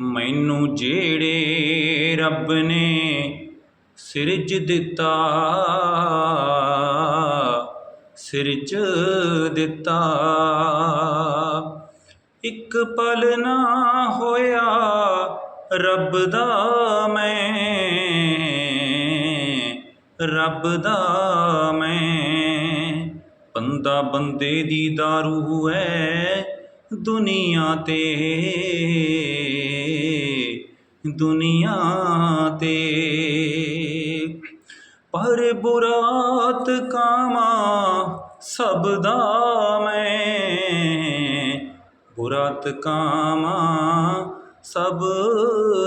ਮੈਨੂੰ ਜਿਹੜੇ ਰੱਬ ਨੇ ਸਿਰਜ ਦਿੱਤਾ ਸਿਰਜ ਦਿੱਤਾ। ਇੱਕ ਪਲ ਨਾ ਹੋਇਆ ਰੱਬ ਦਾ ਮੈਂ, ਰੱਬ ਦਾ ਮੈਂ। ਬੰਦਾ ਬੰਦੇ ਦੀ ਦਾਰੂ ਹੈ ਦੁਨੀਆ ਤੇ। ਦੁਨੀਆ ਤੇ ਪਰ ਬੁਰਾਤ ਕਾਮਾ ਸਭ ਦਾ ਮੈਂ। ਬੁਰਾਤ ਕਾਮਾ ਸਭ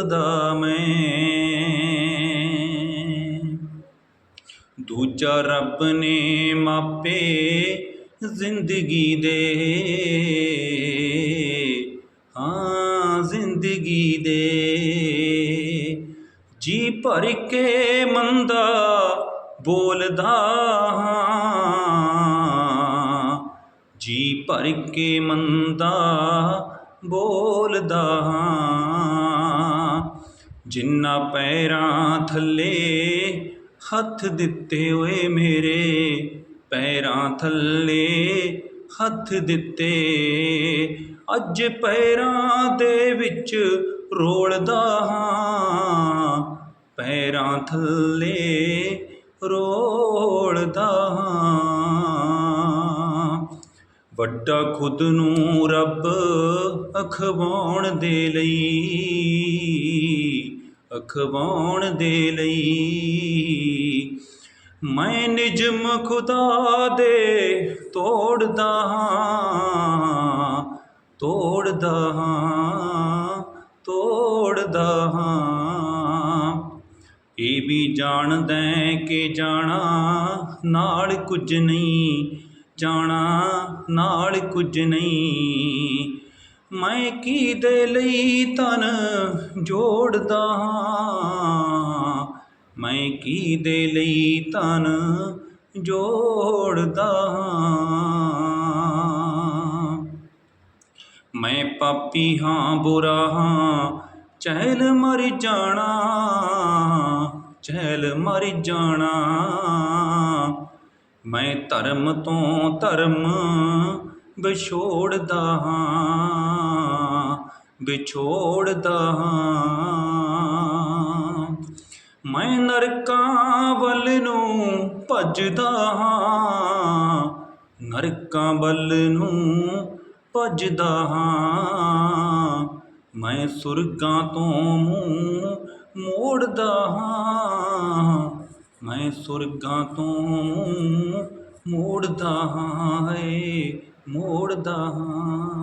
ਦਾ ਮੈਂ। ਦੂਜਾ ਰੱਬ ਨੇ ਮਾਪੇ ਜ਼ਿੰਦਗੀ ਦੇ। ਹਾਂ, ਜ਼ਿੰਦਗੀ ਦੇ। ਭਰ ਕੇ ਮੰਦਾ ਬੋਲਦਾ ਹਾਂ। ਜੀ ਭਰ ਕੇ ਮੰਦਾ ਬੋਲਦਾ ਹਾਂ। ਜਿੰਨਾ ਪੈਰਾਂ ਥੱਲੇ ਹੱਥ ਦਿੱਤੇ ਓਏ ਮੇਰੇ, ਪੈਰਾਂ ਥੱਲੇ ਹੱਥ ਦਿੱਤੇ। ਅੱਜ ਪੈਰਾਂ ਦੇ ਵਿੱਚ ਰੋਲਦਾ ਹਾਂ। ਪੈਰਾਂ ਥੱਲੇ ਰੋਲਦਾ ਹਾਂ ਵੱਡਾ ਖੁਦ ਨੂੰ ਰੱਬ ਅਖਵਾਉਣ ਦੇ ਲਈ, ਅਖਵਾਉਣ ਦੇ ਲਈ। ਮੈਂ ਨਿਜਮ ਖੁਦਾ ਦੇ ਤੋੜਦਾ ਹਾਂ ਤੋੜਦਾ ਹਾਂ ਤੋੜਦਾ ਹਾਂ। ਇਹ ਵੀ ਜਾਣਦਾ ਕਿ ਜਾਣਾ ਨਾਲ ਕੁਝ ਨਹੀਂ, ਜਾਣਾ ਨਾਲ ਕੁਝ ਨਹੀਂ। ਮੈਂ ਕੀ ਦੇ ਲਈ ਤਨ ਜੋੜਦਾ ਹਾਂ? ਮੈਂ ਕੀ ਦੇ ਲਈ ਤਨ ਜੋੜਦਾ ਹਾਂ? ਮੈਂ ਪਾਪੀ ਹਾਂ, ਬੁਰਾ ਹਾਂ। ਚਹਿਲ ਮਰ ਜਾਣਾ, ਚਹਿਲ ਮਰ ਜਾਣਾ। ਮੈਂ ਧਰਮ ਤੋਂ ਧਰਮ ਵਿਛੋੜਦਾ ਹਾਂ ਵਿਛੋੜਦਾ ਹਾਂ। ਮੈਂ ਨਰਕਾਂ ਵੱਲ ਨੂੰ ਭੱਜਦਾ ਹਾਂ, ਨਰਕਾਂ ਵੱਲ ਨੂੰ ਭੱਜਦਾ ਹਾਂ। ਮੈਂ ਸੁਰਗਾਂ ਤੋਂ ਮੂੰਹ ਮੋੜਦਾ ਹਾਂ। ਮੈਂ ਸੁਰਗਾਂ ਤੋਂ ਮੂੰਹ ਮੋੜਦਾ ਹਾਂ ਏ ਮੋੜਦਾ ਹਾਂ।